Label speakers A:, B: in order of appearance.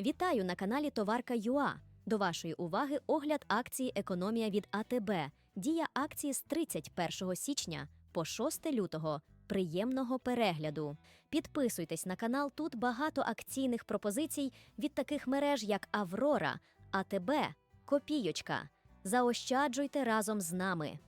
A: Вітаю на каналі Товарка ЮА. До вашої уваги огляд акції Економія від АТБ. Дія акції з 31 січня по 6 лютого. Приємного перегляду. Підписуйтесь на канал. Тут багато акційних пропозицій від таких мереж, як Аврора, АТБ, Копійочка. Заощаджуйте разом з нами.